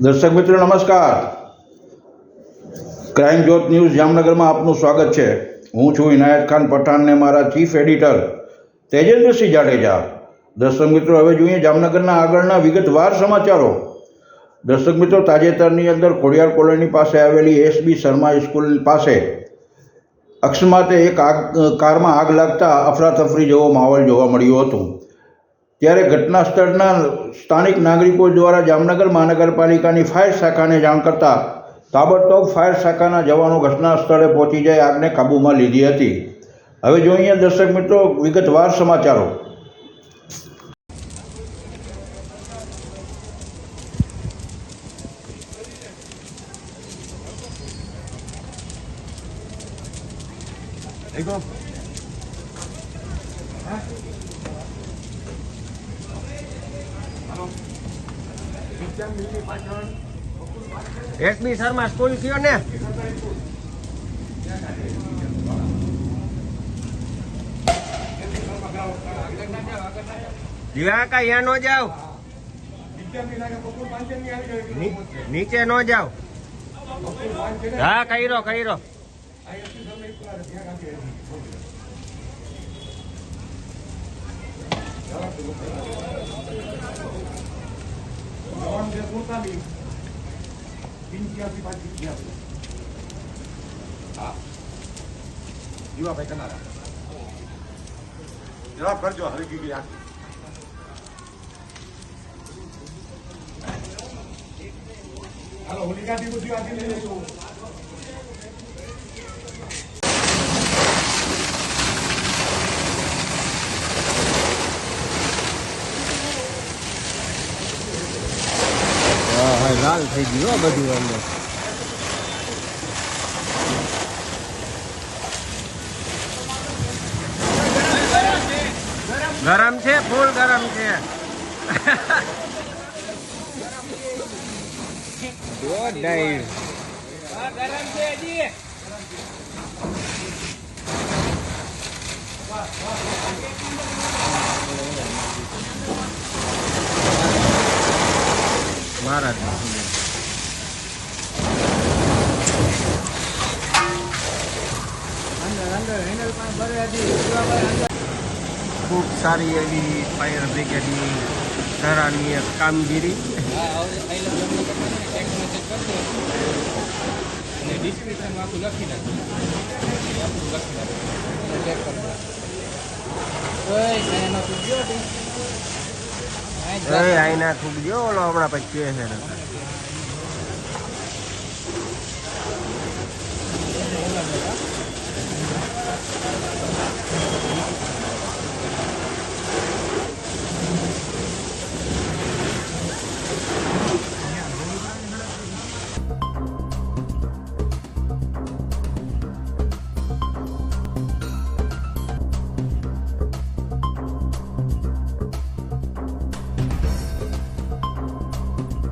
દર્શક મિત્રો, નમસ્કાર. ક્રાઇમ જ્યોત ન્યૂઝ જામનગરમાં આપનું સ્વાગત છે. હું છું ઇનાયત ખાન પઠાણ ને મારા ચીફ એડિટર તેજેન્દ્રસિંહ જાડેજા. દર્શક મિત્રો, હવે જોઈએ જામનગરના આગળના વિગતવાર સમાચારો. દર્શક મિત્રો, તાજેતરની અંદર ખોડિયાર કોલોની પાસે આવેલી એસબી શર્મા સ્કૂલ પાસે અકસ્માતે એક આગ, કારમાં આગ લાગતા અફરાતફરી જેવો માહોલ જોવા મળ્યો હતો. ત્યારે ઘટના સ્થળના સ્થાનિક નાગરિકો દ્વારા જામનગર મહાનગરપાલિકાની ફાયર શાખાને જાણ કરતા તાબડતોબ ફાયર શાખાના જવાનો ઘટના સ્થળે પહોંચી જાય આગને કાબૂમાં લીધી હતી. હવે જોઈએ દર્શક મિત્રો વિગતવાર સમાચારો. એસબી શર્મા સ્કૂલ કયો ને. જીવા કા અહીંયા નો જાવ. નીચે નો જાવ. હા કઈરો કઈરો જીવાભાઈ કનારા જવાબ કરજો હરકી ગયા હાલો હોલિકાથી બધું આથી લઈ લેજો લાલ થઈ ગયું હો બધું અંદર. ગરમ છે? ફૂલ ગરમ છે. ગરમ છે મારા જ. ખૂબ સારી એવી ફાયર બ્રિગેડની સરાહનીય કામગીરી એ આઈના ખૂબ જો ઓલો હમણાં પછી કે છે